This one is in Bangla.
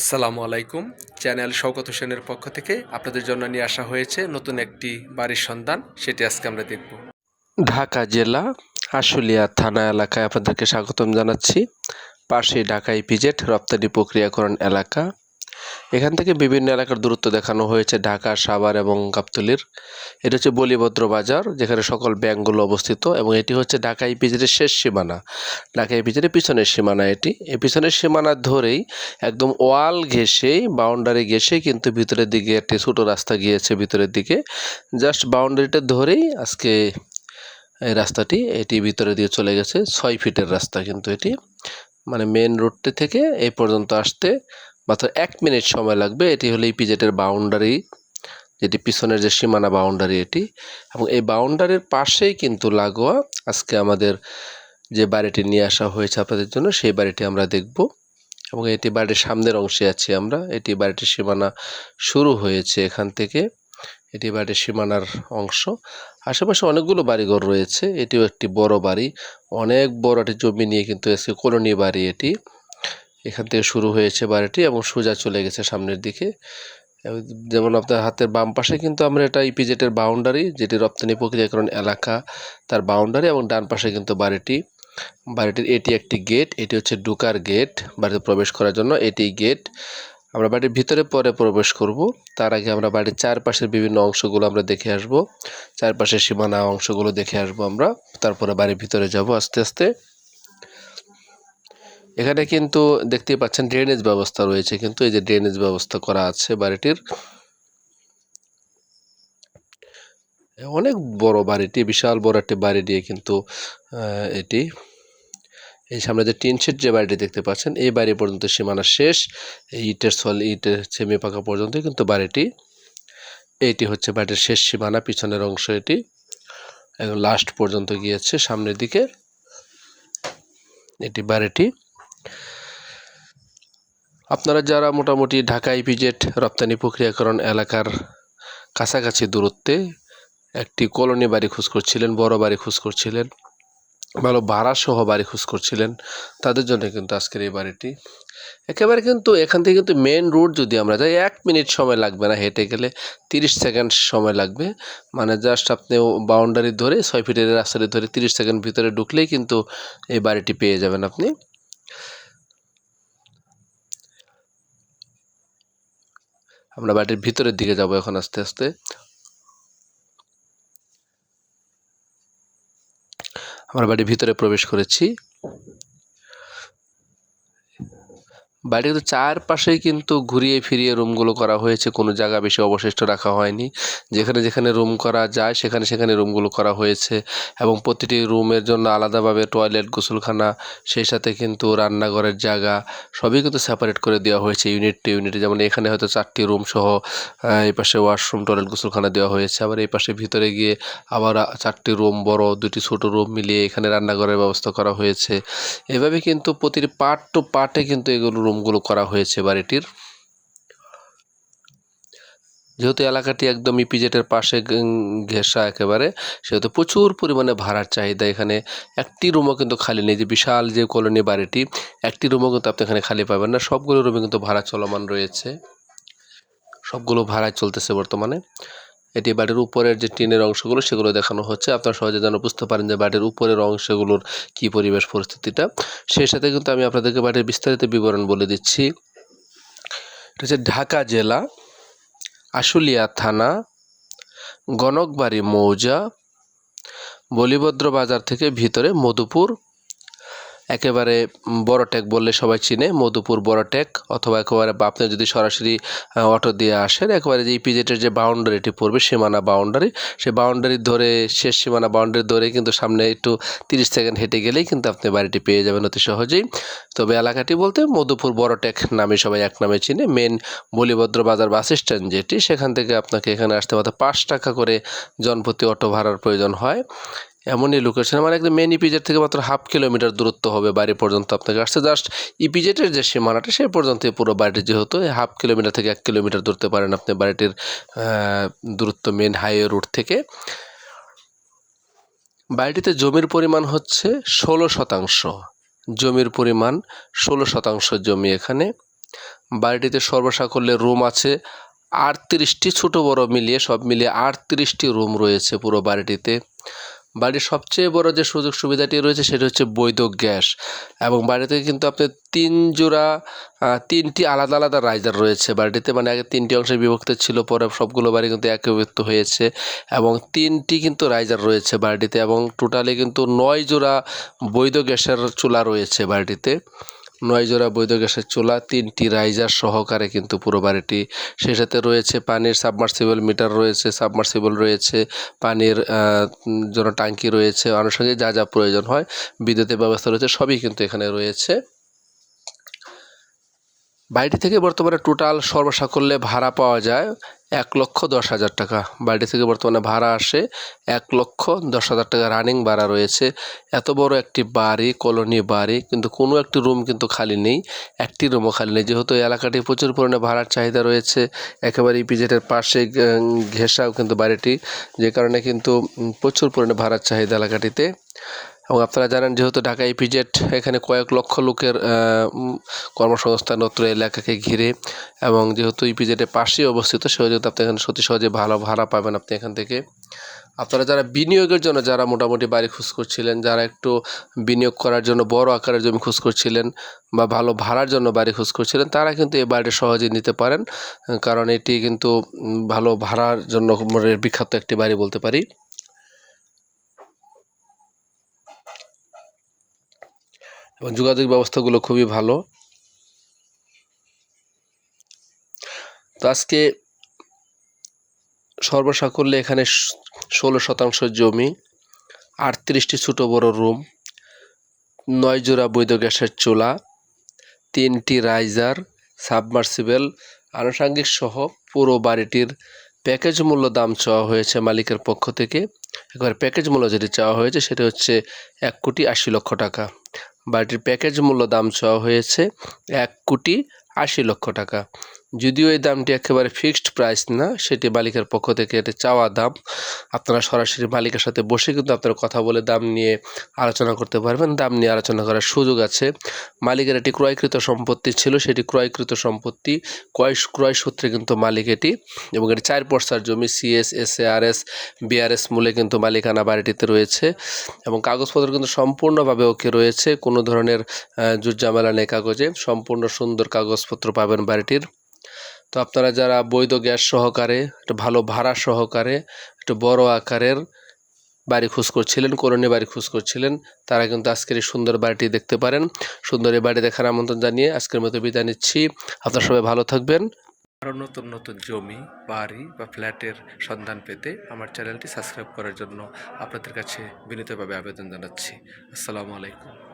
আসসালামু আলাইকুম। চ্যানেল শওকত হোসেনের পক্ষ থেকে আপনাদের জন্য নিয়ে আসা হয়েছে নতুন একটি বাড়ির সন্ধান। সেটি আজকে আমরা দেখব। ঢাকা জেলা, আশুলিয়া থানা এলাকায় আপনাদেরকে স্বাগতম জানাচ্ছি। পাশে ঢাকা ইপিজেট রপ্তানি প্রক্রিয়াকরণ এলাকা। এখান থেকে বিভিন্ন এলাকার দূরত্ব দেখানো হয়েছে, ঢাকা, সাভার এবং গাবতলির। এটা হচ্ছে বলিভদ্র বাজার, যেখানে সকল ব্যাংকগুলো অবস্থিত এবং এটি হচ্ছে ঢাকা ইপিজেডের শেষ সীমানা। ঢাকা ইপিজেডের পিছনের সীমানা এটি। এই পিছনের সীমানা ধরেই একদম ওয়াল ঘেঁষেই বাউন্ডারি ঘেঁষে কিন্তু ভিতরের দিকে একটি ছোটো রাস্তা গিয়েছে ভিতরের দিকে। জাস্ট বাউন্ডারিটা ধরেই আজকে এই রাস্তাটি, এটি ভিতরে দিয়ে চলে গেছে। ছয় ফিটের রাস্তা কিন্তু এটি। মানে মেন রোডটি থেকে এই পর্যন্ত আসতে মাত্র এক মিনিট সময় লাগবে। এটি হলো ইপিজেটের বাউন্ডারি যেটি পিছনের যে সীমানা বাউন্ডারি এটি। এবং এই বাউন্ডারির পাশেই কিন্তু লাগোয়া আজকে আমাদের যে বাড়িটি নিয়ে আসা হয়েছে আপনাদের জন্য, সেই বাড়িটি আমরা দেখব। এবং এটি বাড়ির সামনের অংশে আছি আমরা। এটি বাড়িটির সীমানা শুরু হয়েছে এখান থেকে। এটি বাড়ির সীমানার অংশ। আশেপাশে অনেকগুলো বাড়িঘর রয়েছে। এটিও একটি বড় বাড়ি। অনেক বড় একটি জমি নিয়ে কিন্তু এসে কলোনি বাড়ি এটি। এখান থেকে শুরু হয়েছে বাড়িটি এবং সোজা চলে গেছে সামনের দিকে। যেমন আপনার হাতের বাম পাশে কিন্তু আমরা এটা ইপিজেটের বাউন্ডারি যেটি রপ্তানি প্রক্রিয়াকরণ এলাকা, তার বাউন্ডারি এবং ডান পাশে কিন্তু বাড়িটি। বাড়িটির এটি একটি গেট এটি হচ্ছে ডুকার গেট বাড়িতে প্রবেশ করার জন্য এটি গেট আমরা বাড়ির ভিতরে পরে প্রবেশ করব, তার আগে আমরা বাড়ির চারপাশের বিভিন্ন অংশগুলো আমরা দেখে আসব। চারপাশের সীমানা অংশগুলো দেখে আসব আমরা, তারপরে বাড়ির ভিতরে যাব আস্তে আস্তে। এখানে কিন্তু দেখতে পাচ্ছেন ড্রেনেজ ব্যবস্থা রয়েছে, কিন্তু এই যে ড্রেনেজ ব্যবস্থা করা আছে বাড়িটির। অনেক বড় বাড়িটি, বিশাল বড় একটি বাড়ি দিয়ে কিন্তু এটি। এই সামনে যে টিন শেড যে বাড়িটি দেখতে পাচ্ছেন, এই বাড়ি পর্যন্ত সীমানা শেষ ইটের সল, ইটের সেমি পাকা পর্যন্ত কিন্তু বাড়িটি। এইটি হচ্ছে বাড়িটির শেষ সীমানা, পিছনের অংশ এটি। এবং লাস্ট পর্যন্ত গিয়েছে সামনের দিকে। এটি বাড়িটি। আপনারা যারা মোটামুটি ঢাকা ইপিজেট রপ্তানি প্রক্রিয়াকরণ এলাকার কাছাকাছি দূরত্বে একটি কলোনি বাড়ি খোঁজ করছিলেন, বড় বাড়ি খোঁজ করছিলেন, ভালো ভাড়া সহ বাড়ি খোঁজ করছিলেন, তাদের জন্য কিন্তু আজকের এই বাড়িটি। একেবারে কিন্তু এখান থেকে কিন্তু মেন রোড যদি আমরা যাই, এক মিনিট সময় লাগবে না হেঁটে গেলে, তিরিশ সেকেন্ড সময় লাগবে। মানে জাস্ট আপনি বাউন্ডারি ধরে, ছয় ফিটের রাস্তাটি ধরে তিরিশ সেকেন্ড ভিতরে ঢুকলেই কিন্তু এই বাড়িটি পেয়ে যাবেন আপনি। আমরা বাড়ির ভিতরের দিকে যাব এখন আস্তে আস্তে। আমরা বাড়ির ভিতরে প্রবেশ করেছি। বাড়ির কিন্তু চারপাশেই কিন্তু ঘুরিয়ে ফিরিয়ে রুমগুলো করা হয়েছে। কোনো জায়গা বেশি অবশিষ্ট রাখা হয়নি। যেখানে যেখানে রুম করা যায়, সেখানে সেখানে রুমগুলো করা হয়েছে এবং প্রতিটি রুমের জন্য আলাদাভাবে টয়লেট, গোসলখানা, সেই সাথে কিন্তু রান্নাঘরের জায়গা সবই কিন্তু সেপারেট করে দেওয়া হয়েছে ইউনিট টু ইউনিট যেমন এখানে হয়তো চারটি রুম সহ এই পাশে ওয়াশরুম টয়লেট গোসলখানা দেওয়া হয়েছে। আবার এই পাশে ভিতরে গিয়ে আবার চারটি রুম বড়, দুটি ছোট রুম মিলিয়ে এখানে রান্নাঘরের ব্যবস্থা করা হয়েছে। এভাবে কিন্তু প্রতিটি পার্ট টু পার্টে কিন্তু এগুলো রুমগুলো করা হয়েছে বাড়িটির। যেহেতু এলাকাটি একদম ইপিজেটের পাশে ঘেঁষা একেবারে, সেহেতু প্রচুর পরিমাণে ভাড়ার চাহিদা এখানে। একটি রুমও কিন্তু খালি নেই, যে বিশাল যে কলোনি বাড়িটি, একটি রুমও কিন্তু আপনি এখানে খালি পাবেন না। সবগুলো রুমে কিন্তু ভাড়া চলমান রয়েছে। সবগুলো ভাড়ায় চলতেছে বর্তমানে। এটি বাড়ির উপরের যে টিনের অংশগুলো, সেগুলো দেখানো হচ্ছে। আপনারা সহজে যেন বুঝতে পারেন যে বাড়ির উপরের অংশগুলোর কি পরিবেশ পরিস্থিতিটা। সেই সাথে কিন্তু আমি আপনাদেরকে বাড়ির বিস্তারিত বিবরণ বলে দিচ্ছি। এটা হচ্ছে ঢাকা জেলা, আশুলিয়া থানা, গণকবাড়ি মৌজা, বলিভদ্র বাজার থেকে ভিতরে মধুপুর। একেবারে বড় ট্যাক বললে সবাই চিনে, মধুপুর বড় ট্যাক অথবা একেবারে আপনি যদি সরাসরি অটো দিয়ে আসেন, একেবারে যে ইপিজেটের যে বাউন্ডারিটি পড়বে, সীমানা বাউন্ডারি সেই বাউন্ডারি ধরে, শেষ সীমানা বাউন্ডারি ধরে কিন্তু সামনে একটু তিরিশ সেকেন্ড হেঁটে গেলেই কিন্তু আপনি বাড়িটি পেয়ে যাবেন অতি সহজেই। তবে এলাকাটি বলতে মধুপুর বড় ট্যাক নামে সবাই এক নামে চিনে। মেন বলিভদ্র বাজার বাস স্ট্যান্ড যেটি, সেখান থেকে আপনাকে এখানে আসতে মাত্র পাঁচ টাকা করে জনপ্রতি অটো ভাড়ার প্রয়োজন হয়। এমনই লোকেশন মানে একদম মেন ইপিজেড থেকে মাত্র হাফ কিলোমিটার দূরত্ব হবে বাড়ি পর্যন্ত আপনাকে আসতে। জাস্ট ইপিজেটের যে সীমানাটা সেই পর্যন্ত পুরো বাড়িটি যেহেতু হাফ কিলোমিটার থেকে এক কিলোমিটার দূরতে পারেন আপনি বাড়িটির দূরত্ব মেন হাইওয়ে রুট থেকে। বাড়িটিতে জমির পরিমাণ হচ্ছে ষোলো শতাংশ। জমির পরিমাণ ষোলো শতাংশ জমি এখানে। বাড়িটিতে সর্বসাকল্যে রুম আছে আটত্রিশটি, ছোট বড় মিলিয়ে সব মিলিয়ে আটত্রিশটি রুম রয়েছে পুরো বাড়িটিতে। বাড়ির সবচেয়ে বড় যে সুযোগ সুবিধাটি রয়েছে সেটা হচ্ছে বৈধ গ্যাস। এবং বাড়িতে কিন্তু আপনার তিন জোড়া তিনটি আলাদা আলাদা রাইজার রয়েছে। বাড়িটিতে মানে আগে তিনটি অংশে বিভক্ত ছিল, পরে সবগুলো বাড়ি কিন্তু একীভূত হয়েছে এবং তিনটি কিন্তু রাইজার রয়েছে বাড়িটিতে এবং টোটালি কিন্তু নয় জোড়া বৈধ গ্যাসের চুলা রয়েছে বাড়িটিতে। নয় জোড়া বৈধ গ্যাসের চুলা, তিনটি রাইজার সহকারে কিন্তু পুরো বাড়িটি সেই সাথে রয়েছে পানির সাবমার্সিবল মিটার রয়েছে সাবমার্সিবল রয়েছে, পানির জন্য টাঙ্কি রয়েছে, আনুষঙ্গিক যা যা প্রয়োজন হয়, বিদ্যুতের ব্যবস্থা রয়েছে, সবই কিন্তু এখানে রয়েছে। বাড়িটি থেকে বর্তমানে টোটাল সর্বসাকল্যে ভাড়া পাওয়া যায় এক লক্ষ দশ হাজার টাকা। বাড়িটি থেকে বর্তমানে ভাড়া আসে এক লক্ষ দশ হাজার টাকা রানিং ভাড়া রয়েছে। এত বড় একটি বাড়ি কলোনি বাড়ি, কিন্তু কোনো একটি রুম কিন্তু খালি নেই। একটি রুমও খালি নেই। যেহেতু এলাকাটি প্রচুর পরিমাণে ভাড়ার চাহিদা রয়েছে একেবারে ইপিজেটের পাশে ঘেঁষাও কিন্তু বাড়িটি, যে কারণে কিন্তু প্রচুর পরিমাণে ভাড়ার চাহিদা এলাকাটিতে। এবং আপনারা জানেন যেহেতু ঢাকা ইপিজেট এখানে কয়েক লক্ষ লোকের কর্মসংস্থান অত্র এলাকাকে ঘিরে এবং যেহেতু ইপিজেটের পাশেই অবস্থিত সেহেতু আপনি এখানে সত্যি সহজে ভালো ভাড়া পাবেন আপনি এখান থেকে। আপনারা যারা বিনিয়োগের জন্য, যারা মোটামুটি বাড়ি খোঁজ করছিলেন, যারা একটু বিনিয়োগ করার জন্য, বড় আকারের জমি খোঁজ করছিলেন বা ভালো ভাড়ার জন্য বাড়ি খোঁজ করছিলেন, তারা কিন্তু এই বাড়িটি সহজে নিতে পারেন। কারণ এটি কিন্তু ভালো ভাড়ার জন্য বিখ্যাত একটি বাড়ি বলতে পারি। এবং যোগাযোগ ব্যবস্থাগুলো খুবই ভালো। তো আজকে সর্বসাকল্যে এখানে ষোলো শতাংশ জমি, আটত্রিশটি ছোটো বড় রুম, নয় জোড়া বৈধ গ্যাসের চুলা, তিনটি রাইজার, সাবমার্সিবল, আনুষাঙ্গিক সহ পুরো বাড়িটির প্যাকেজ মূল্য দাম চাওয়া হয়েছে মালিকের পক্ষ থেকে। একবার প্যাকেজ মূল্য যেটি চাওয়া হয়েছে সেটা হচ্ছে এক কোটি আশি লক্ষ টাকা। বাড়িটির প্যাকেজ মূল্য দাম চাওয়া হয়েছে এক কোটি আশি লক্ষ টাকা। যদিও এই দামটি একেবারে ফিক্সড প্রাইস না, সেটি মালিকের পক্ষ থেকে এটা চাওয়া দাম। আপনারা সরাসরি মালিকের সাথে বসে কিন্তু আপনারা কথা বলে দাম নিয়ে আলোচনা করতে পারবেন। দাম নিয়ে আলোচনা করার সুযোগ আছে। মালিকের একটি ক্রয়কৃত সম্পত্তি ছিল, সেটি ক্রয়কৃত সম্পত্তি, ক্রয় ক্রয় সূত্রে কিন্তু মালিক এটি এবং এটি চার পর্সার জমি সিএস এস এস বিআরএস মূলে কিন্তু মালিকানা বাড়িটিতে রয়েছে এবং কাগজপত্র কিন্তু সম্পূর্ণভাবে ওকে রয়েছে। কোনো ধরনের জুট ঝামেলা নেই কাগজে। সম্পূর্ণ সুন্দর কাগজপত্র পাবেন বাড়িটির। তো আপনারা যারা বৈধ গ্যাস সহকারে, একটু ভালো ভাড়া সহকারে, একটু বড় আকারের বাড়ি খোঁজ করছিলেন, করণীয় বাড়ি খোঁজ করছিলেন, তারা কিন্তু আজকের এই সুন্দর বাড়িটি দেখতে পারেন। সুন্দর এই বাড়ি দেখার আমন্ত্রণ জানিয়ে আজকের মতো বিদায় নিচ্ছি। আপনারা সবাই ভালো থাকবেন। আরও নতুন নতুন জমি, বাড়ি বা ফ্ল্যাটের সন্ধান পেতে আমার চ্যানেলটি সাবস্ক্রাইব করার জন্য আপনাদের কাছে বিনীতভাবে আবেদন জানাচ্ছি। আসসালামু আলাইকুম।